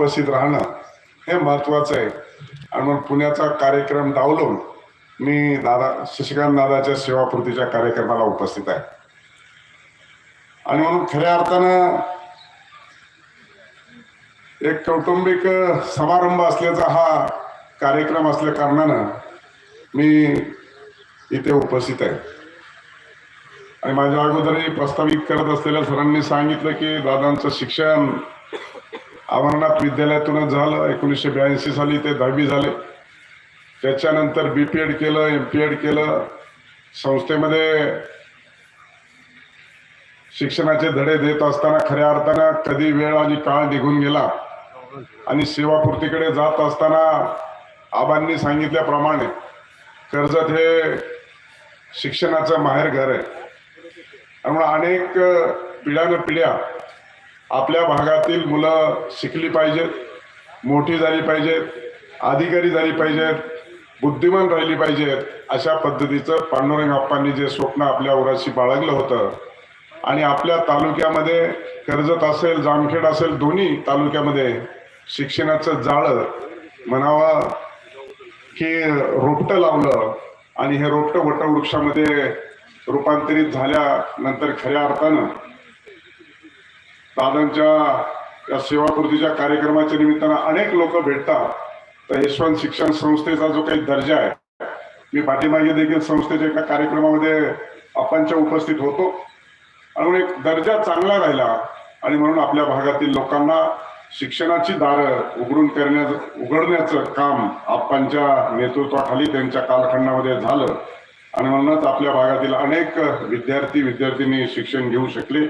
उपस्थित राहणं हे महत्वाचं आहे. आणि मग पुण्याचा कार्यक्रम डावलून मी दादा शशिकांत दादाच्या सेवापूर्तीच्या कार्यक्रमाला उपस्थित आहे. आणि म्हणून खऱ्या अर्थानं एक कौटुंबिक समारंभ असल्याचा हा कार्यक्रम असल्या कारणानं मी इथे उपस्थित आहे. आणि माझ्या अगोदरही प्रस्तावित करत असलेल्या सरांनी सांगितलं की दादांचं शिक्षण अमरनाथ विद्यालयातूनच झालं. एकोणीसशे ब्याऐंशी साली ते दहावी झाले. त्याच्यानंतर बी पी एड केलं एम पी एड केलं. संस्थेमध्ये शिक्षणाचे धडे देत असताना खऱ्या अर्थानं कधी वेळ आणि काळ निघून गेला. आणि सेवापूर्तीकडे जात असताना आबांनी सांगितल्याप्रमाणे कर्जत हे शिक्षणाचं माहेर घर आहे. त्यामुळे अनेक पिढ्यानं पिढ्या आपल्या भागातील मुलं शिकली पाहिजेत मोठी झाली पाहिजेत अधिकारी झाली पाहिजेत बुद्धिमान राहिली पाहिजेत अशा पद्धतीचं पांडुरंग आप्पांनी जे स्वप्न आपल्या उराशी बाळगलं होतं आणि आपल्या तालुक्यामध्ये कर्जत असेल जामखेड असेल दोन्ही तालुक्यामध्ये शिक्षणाचं जाळं म्हणावं की रोपटं लावलं आणि हे रोपटं वटवृक्षामध्ये रूपांतरित झाल्यानंतर खऱ्या अर्थानं दादांच्या या सेवापूर्तीच्या कार्यक्रमाच्या निमित्तानं अनेक लोक भेटतात. तर यशवंत शिक्षण संस्थेचा जो काही दर्जा आहे मी पाठीमागे देखील संस्थेच्या एका कार्यक्रमामध्ये आपणच्या उपस्थित होतो. आणि म्हणून एक दर्जा चांगला राहिला आणि म्हणून आपल्या भागातील लोकांना शिक्षणाची दारं उघडून करण्याचं उघडण्याचं काम आप्पांच्या नेतृत्वाखाली त्यांच्या कालखंडामध्ये झालं. आणि म्हणूनच आपल्या भागातील अनेक विद्यार्थी विद्यार्थिनी शिक्षण घेऊ शकले.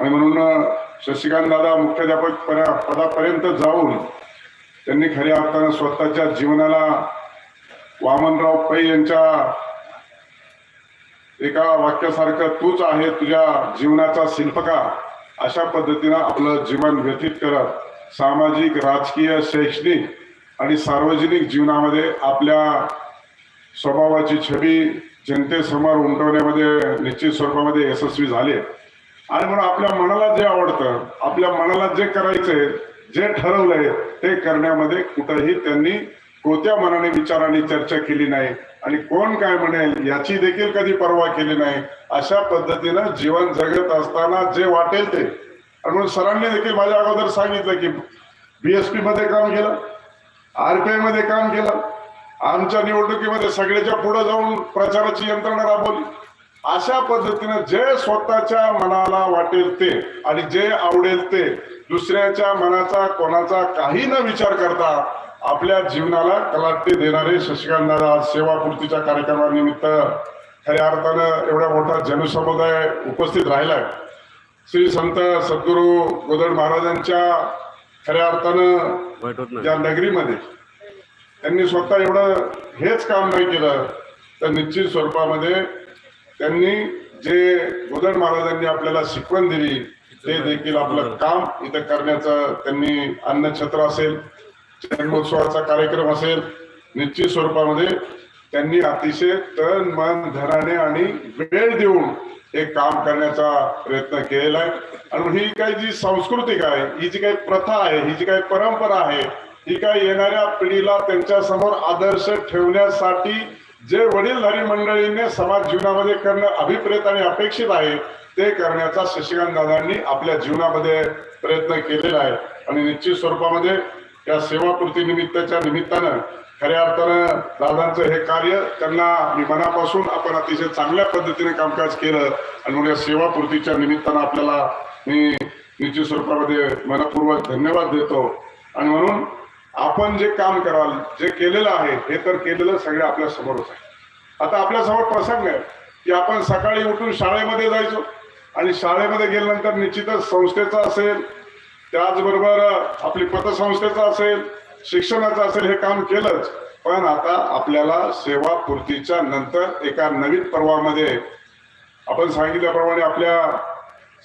आणि म्हणून शशिकांत दादा मुख्याध्यापक पदापर्यंत जाऊन त्यांनी खऱ्या अर्थानं स्वतःच्या जीवनाला वामनराव पै यांच्या एका वाक्यासारखं तूच आहे तुझ्या जीवनाचा शिल्पकार अशा पद्धतीनं आपलं जीवन व्यतीत करत सामाजिक राजकीय शैक्षणिक आणि सार्वजनिक जीवनामध्ये आपल्या स्वभावाची छबी जनतेसमोर उमटवण्यामध्ये निश्चित स्वरूपामध्ये यशस्वी झाले. आणि म्हणून आपल्या मनाला जे आवडतं आपल्या मनाला जे करायचंय जे ठरवलंय ते करण्यामध्ये कुठंही त्यांनी कोणत्या मनाने विचाराने चर्चा केली नाही. आणि कोण काय म्हणेल याची देखील कधी पर्वा केली नाही. अशा पद्धतीनं जीवन जगत असताना जे वाटेल ते. आणि म्हणून सरांनी देखील माझ्या अगोदर सांगितलं की बीएसपी मध्ये काम केलं आरपीआयमध्ये काम केलं. आमच्या निवडणुकीमध्ये सगळ्याच्या पुढे जाऊन प्रचाराची यंत्रणा राबवली. अशा पद्धतीनं जे स्वतःच्या मनाला वाटेल ते आणि जे आवडेल ते दुसऱ्याच्या मनाचा कोणाचा काही न विचार करता आपल्या जीवनाला कलाटणी देणारे शशिकांत दादा सेवापूर्तीच्या कार्यक्रमानिमित्त खऱ्या अर्थानं एवढा मोठा जनसमुदाय उपस्थित राहिलाय. श्री संत सद्गुरू गोदड महाराजांच्या खऱ्या अर्थानं या नगरीमध्ये त्यांनी स्वतः एवढं हेच काम नाही केलं तर निश्चित स्वरूपामध्ये त्यांनी जे गोदड महाराजांनी आपल्याला शिकवण दिली ते देखील आपलं काम इथं करण्याचं त्यांनी अन्नछत्र असेल जन्मोत्सवाचा कार्यक्रम असेल निश्चित स्वरूपामध्ये त्यांनी अतिशय तन मन धनाने आणि वेळ देऊन हे काम करण्याचा प्रयत्न केलेला आहे. आणि ही काही जी सांस्कृतिक आहे ही जी काही प्रथा आहे ही जी काही परंपरा आहे ही काही येणाऱ्या पिढीला त्यांच्यासमोर आदर्श ठेवण्यासाठी जे वडीलधारी मंडळींनी समाज जीवनामध्ये करणं अभिप्रेत आणि अपेक्षित आहे ते करण्याचा शशिकांत दादांनी आपल्या जीवनामध्ये प्रयत्न केलेला आहे. आणि निश्चित स्वरूपामध्ये या सेवापूर्ती निमित्ताच्या निमित्तानं खऱ्या अर्थानं दादांचं हे कार्य त्यांना मी मनापासून आपण अतिशय चांगल्या पद्धतीने कामकाज केलं आणि म्हणून या सेवापूर्तीच्या निमित्तानं आपल्याला मी निश्चित स्वरूपामध्ये मनपूर्वक धन्यवाद देतो. आणि म्हणून आपण जे काम कराल जे केलेलं आहे हे तर केलेलं सगळं आपल्या समोरच आहे. आता आपल्यासमोर प्रसंग आहे की आपण सकाळी उठून शाळेमध्ये जायचो आणि शाळेमध्ये गेल्यानंतर निश्चितच संस्थेचा असेल त्याचबरोबर आपली पतसंस्थेचं असेल शिक्षणाचं असेल हे काम केलंच. पण आता आपल्याला सेवा पूर्तीच्या नंतर एका नवीन पर्वामध्ये आपण सांगितल्याप्रमाणे आपल्या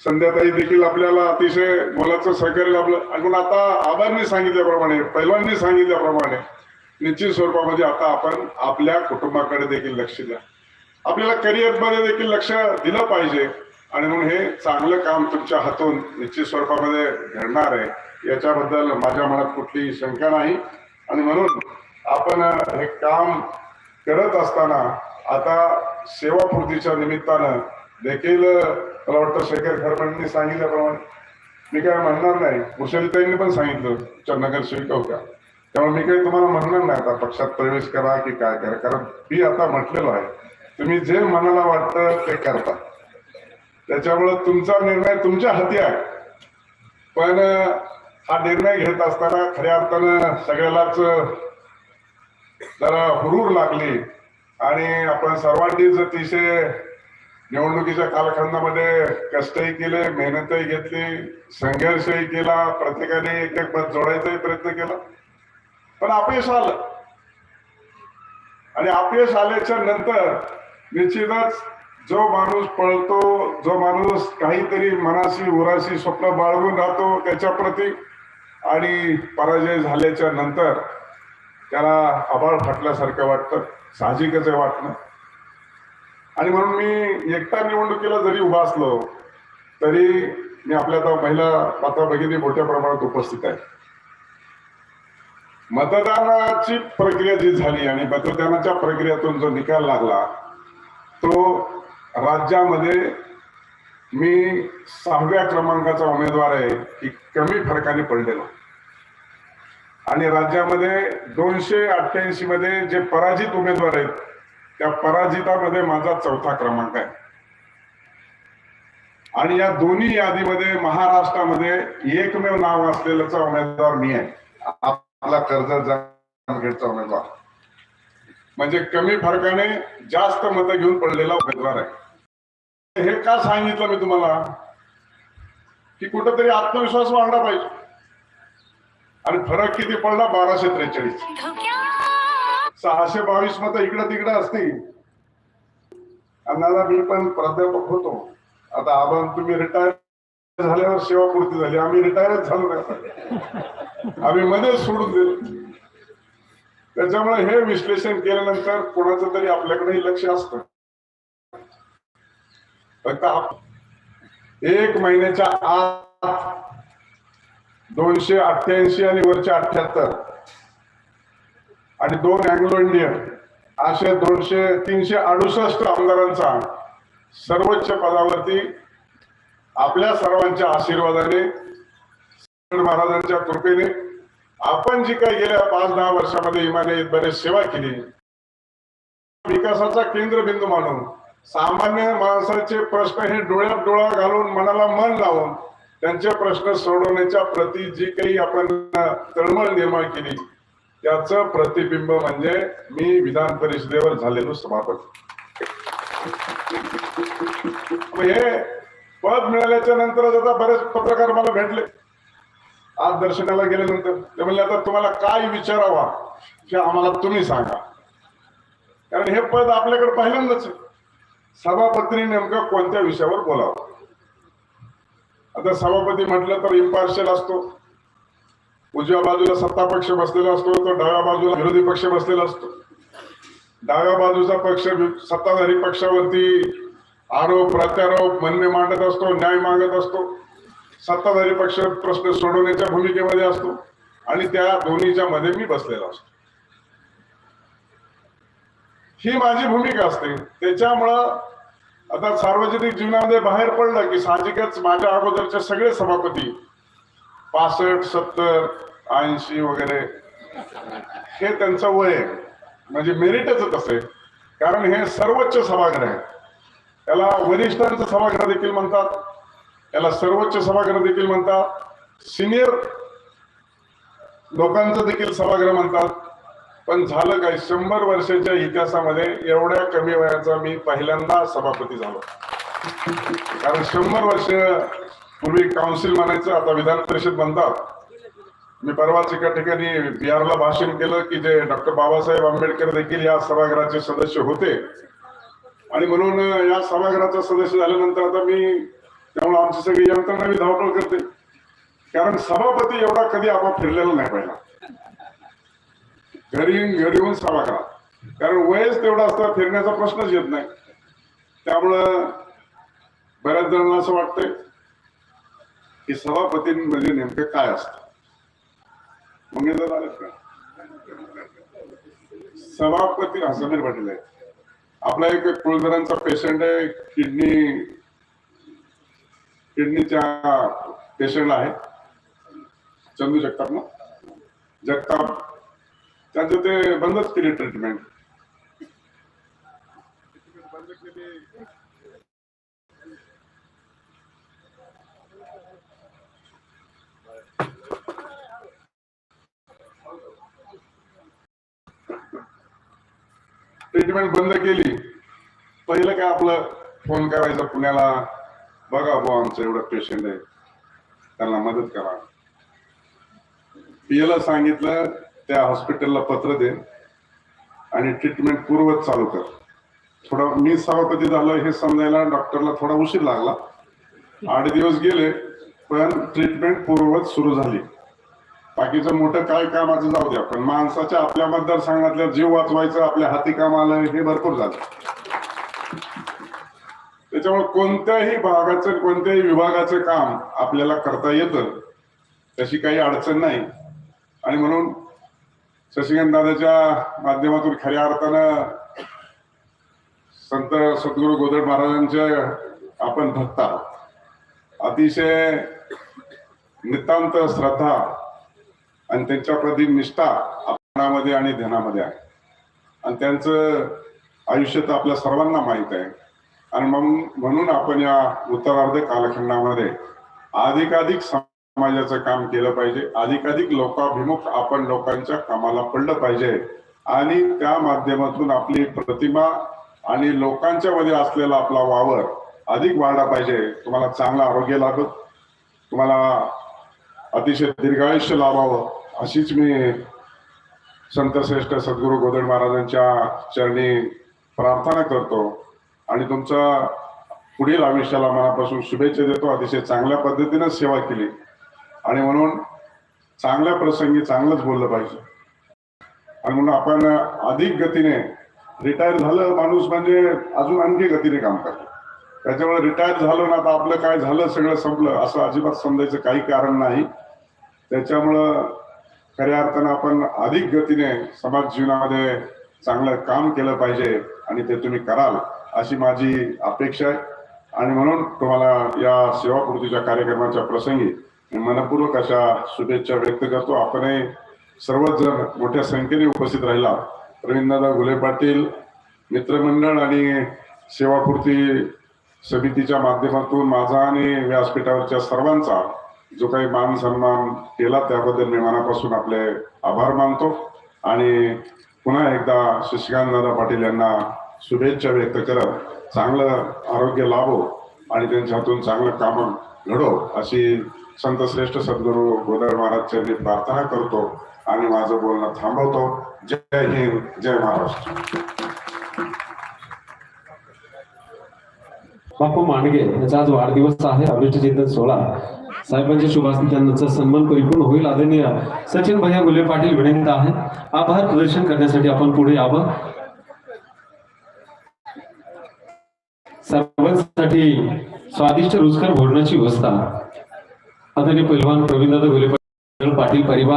संध्याताई देखील आपल्याला अतिशय मोलाचं सहकार्य लाभलं. आणि म्हणून आता आबांनी सांगितल्याप्रमाणे पहिल्यांनी सांगितल्याप्रमाणे निश्चित स्वरूपामध्ये आता आपण आपल्या कुटुंबाकडे देखील लक्ष द्या. आपल्याला करिअरमध्ये देखील लक्ष दिलं पाहिजे. आणि म्हणून हे चांगलं काम तुमच्या हातून निश्चित स्वरूपामध्ये घडणार आहे. याच्याबद्दल माझ्या मनात कुठलीही शंका नाही. आणि म्हणून आपण हे काम करत असताना आता सेवापूर्तीच्या निमित्तानं देखील मला वाटतं शेखर खरमणनी सांगितल्याप्रमाणे मी काय म्हणणार नाही. कुशलताईंनी पण सांगितलं तुमच्या नगरसेविका होत्या त्यामुळे मी काही तुम्हाला म्हणणार नाही आता. पक्षात प्रवेश करा की काय करा. कारण मी आता म्हटलेलो आहे तुम्ही जे मनाला वाटतं ते करता. त्याच्यामुळं तुमचा निर्णय तुमच्या हाती आहे. पण हा निर्णय घेत असताना खऱ्या अर्थानं सगळ्यालाच जरा हुरूर लागली. आणि आपण सर्वांनीच अतिशय निवडणुकीच्या कालखंडामध्ये कष्टही केले मेहनतही घेतली संघर्षही केला प्रत्येकाने एक एक मत जोडायचाही प्रयत्न केला. पण अपयश आलं. आणि अपयश आल्याच्यानंतर निश्चितच जो माणूस पळतो जो माणूस काहीतरी मनाशी उराशी स्वप्न बाळगून राहतो त्याच्या प्रती आणि पराजय झाल्याच्यानंतर त्याला आबाळ फाटल्यासारखं वाटतं साहजिकच आहे वाटणं. आणि म्हणून मी एकटा निवडणुकीला जरी उभा असलो तरी मी आपल्या आता महिला माता भगिनी मोठ्या प्रमाणात उपस्थित आहे. मतदानाची प्रक्रिया जी झाली आणि मतदानाच्या प्रक्रियेतून जो निकाल लागला तो राज्यामध्ये मी सहाव्या क्रमांकाचा उमेदवार आहे की कमी फरकाने पडलेलो. आणि राज्यामध्ये दोनशे अठ्ठ्याऐंशी मध्ये जे पराजित उमेदवार आहेत त्या पराजितामध्ये माझा चौथा क्रमांक आहे. आणि या दोन्ही यादीमध्ये महाराष्ट्रामध्ये एकमेव नाव असलेल्याचा उमेदवार मी आहे. आपला कर्जत जामखेडचा उमेदवार. म्हणजे कमी फरकाने जास्त मतं घेऊन पडलेला उमेदवार आहे. हे का सांगितलं मी तुम्हाला? की कुठंतरी आत्मविश्वास वाढला पाहिजे. आणि फरक किती पडला? बाराशे त्रेचाळीस. सहाशे बावीस मतं इकडं तिकडं असतील. आणि मी पण प्राध्यापक होतो. आता आपण तुम्ही रिटायर झाल्यावर सेवापूर्ती झाली. आम्ही रिटायरच झालो. नाही आम्ही मध्येच सोडून दिलं. त्याच्यामुळे हे विश्लेषण केल्यानंतर कोणाचं तरी आपल्याकडे लक्ष असत. फक्त एक महिन्याच्या आत दोनशे अठ्ठ्याऐंशी आणि वरचे अठ्ठ्याहत्तर आणि दोन अँग्लो इंडियन असे दोनशे तीनशे अडुसष्ट आमदारांचा सर्वोच्च पदावरती आपल्या सर्वांच्या आशीर्वादाने महाराजांच्या कृपेने आपण जी काही गेल्या पाच दहा वर्षामध्ये इमाने बरेच सेवा केली. विकासाचा केंद्रबिंदू मानून सामान्य माणसाचे प्रश्न हे डोळ्यात डोळा घालून मनाला मन लावून त्यांचे प्रश्न सोडवण्याच्या प्रती जी काही आपण तळमळ निर्माण केली त्याच प्रतिबिंब म्हणजे मी विधान परिषदेवर झालेलो सभापती मग हे पद मिळाल्याच्या नंतर आता बरेच पत्रकार मला भेटले. आज दर्शनाला गेल्यानंतर ते म्हणले आता तुम्हाला काय विचारावा हे आम्हाला तुम्ही सांगा. कारण हे पद आपल्याकडे पहिल्यांदाच सभापतीने नेमकं कोणत्या विषयावर बोलावं? आता सभापती म्हटलं तर इम्पार्शियल असतो. उजव्या बाजूला सत्ता पक्ष बसलेला असतो तर डाव्या बाजूला विरोधी पक्ष बसलेला असतो. डाव्या बाजूचा पक्ष सत्ताधारी पक्षावरती आरोप प्रत्यारोप म्हणणे मांडत असतो न्याय मागत असतो. सत्ताधारी पक्ष प्रश्न सोडवण्याच्या भूमिकेमध्ये असतो आणि त्या दोन्हीच्या मध्ये मी बसलेला असतो. ही माझी भूमिका असते. त्याच्यामुळं आता सार्वजनिक जीवनामध्ये बाहेर पडलं की साहजिकच माझ्या अगोदरचे सगळे सभापती पासष्ट सत्तर ऐंशी वगैरे हे त्यांचं वय आहे. म्हणजे मेरिटच तसे कारण हे सर्वोच्च सभागृह आहे. त्याला वरिष्ठांचं सभागृह देखील म्हणतात. याला सर्वोच्च सभागृह देखील म्हणतात. सिनियर लोकांचं देखील सभागृह म्हणतात. पण झालं काय? शंभर वर्षाच्या इतिहासामध्ये एवढ्या कमी वयाचा मी पहिल्यांदा सभापती झालो. कारण शंभर वर्ष पूर्वी काउन्सिल म्हणायचं आता विधान परिषद म्हणतात. मी परवाच एका ठिकाणी बिहारला भाषण केलं की जे डॉक्टर बाबासाहेब आंबेडकर देखील या सभागृहाचे सदस्य होते. आणि म्हणून या सभागृहाचा सदस्य झाल्यानंतर आता मी त्यामुळे आमची सगळी यंत्रणा मी धावपळ करते. कारण सभापती एवढा कधी आपण फिरलेला नाही पहिला. घरी येऊन घरी येऊन सभा करा. कारण वयच तेवढा असता फिरण्याचा प्रश्नच येत नाही. त्यामुळं बऱ्याच जणांना असं वाटतंय की सभापतींमध्ये म्हणजे नेमकं काय असतं? मग सभापती हा समीर पाटील आहे आपला एक कुळधरांचा पेशंट आहे किडनी किडनीच्या पेशंट आहे. चंदू जगताप ना? जगताप. त्यांचं ते बंदच केली ट्रीटमेंट ट्रीटमेंट बंद केली. पहिलं काय आपलं फोन करायचं पुण्याला? बघा बुवा आमचं एवढं पेशंट आहे. त्यांना मदत करा. पीएला सांगितलं त्या हॉस्पिटलला पत्र दे आणि ट्रीटमेंट पूर्वत चालू कर. थोडा मी सभापती झालो हे समजायला डॉक्टरला थोडा उशीर लागला. आठ दिवस गेले पण ट्रीटमेंट पूर्वत सुरू झाली. बाकीचं मोठं काय कामाचं जाऊ द्या पण माणसाच्या आपल्या मतदारसंघातल्या जीव वाचवायचं आपल्या हाती काम आलं हे भरपूर झालं. त्याच्यामुळे कोणत्याही भागाचं कोणत्याही विभागाचं काम आपल्याला करता येतं तशी काही अडचण नाही. आणि म्हणून शशिकांत दादाच्या माध्यमातून खऱ्या अर्थानं संत सद्गुरू गोदड महाराजांच्या आपण भक्त आहोत. अतिशय नितांत श्रद्धा आणि त्यांच्याप्रती निष्ठा आपणामध्ये आणि ध्यानामध्ये आहे. आणि त्यांचं आयुष्य तर आपल्या सर्वांना माहीत आहे. आणि मग म्हणून आपण या उत्तरार्ध कालखंडामध्ये अधिकाधिक समाजाचं काम केलं पाहिजे. अधिकाधिक लोकाभिमुख आपण लोकांच्या कामाला पडलं पाहिजे. आणि त्या माध्यमातून आपली प्रतिमा आणि लोकांच्या मध्ये असलेला आपला वावर अधिक वाढला पाहिजे. तुम्हाला चांगलं आरोग्य लाभत तुम्हाला अतिशय दीर्घायुष्य लाभावं. अशीच मी संत श्रेष्ठ सद्गुरू गोदड महाराजांच्या चरणी प्रार्थना करतो. आणि तुमचा पुढील आयुष्याला मनापासून शुभेच्छा देतो. अतिशय चांगल्या पद्धतीनं सेवा केली. आणि म्हणून चांगल्या प्रसंगी चांगलंच बोललं पाहिजे. आणि म्हणून आपण अधिक गतीने रिटायर झालं माणूस म्हणजे अजून आणखी गतीने काम करतो. त्याच्यामुळे रिटायर झालं ना आता आपलं काय झालं सगळं संपलं असं अजिबात समजायचं काही कारण नाही. त्याच्यामुळं खऱ्या अर्थानं आपण अधिक गतीने समाज जीवनामध्ये चांगलं काम केलं पाहिजे आणि ते तुम्ही कराल. अशी माझी अपेक्षा आहे. आणि म्हणून तुम्हाला या सेवापूर्तीच्या कार्यक्रमाच्या प्रसंगी मनपूर्वक अशा शुभेच्छा व्यक्त करतो. आपणही सर्वच जण मोठ्या संख्येने उपस्थित राहिला. रवींद्रदा घुले पाटील मित्रमंडळ आणि सेवापूर्ती समितीच्या माध्यमातून माझा आणि व्यासपीठावरच्या सर्वांचा जो काही मान सन्मान केला त्याबद्दल मी मनापासून आपले आभार मानतो. आणि पुन्हा एकदा शशिकांत दादा पाटील यांना शुभेच्छा व्यक्त करा. चांगलं आरोग्य लाभो आणि त्यांच्या हातून चांगलं काम घडो अशी संत श्रेष्ठ सद्गुरू गोदर महाराज चरणी प्रार्थना करतो आणि माझं बोलणं थांबवतो. जय हिंद जय महाराष्ट्र. बाप्पा मांडगे यांचा आज वाढदिवस आहे. अभिष्ट चिंतन सोहळा साहेबांच्या शुभास्ती त्यांचा सन्मान परिपूर्ण होईल आदरणीय सचिन भैया गुले पाटील विनंती आहे. आभार प्रदर्शन करण्यासाठी आपण पुढे यावं. साठी स्वादिष्ट रुचकर भोजनाची व्यवस्था. आदरणीय पैलवान प्रवीणदादा गुले पाटील परिवार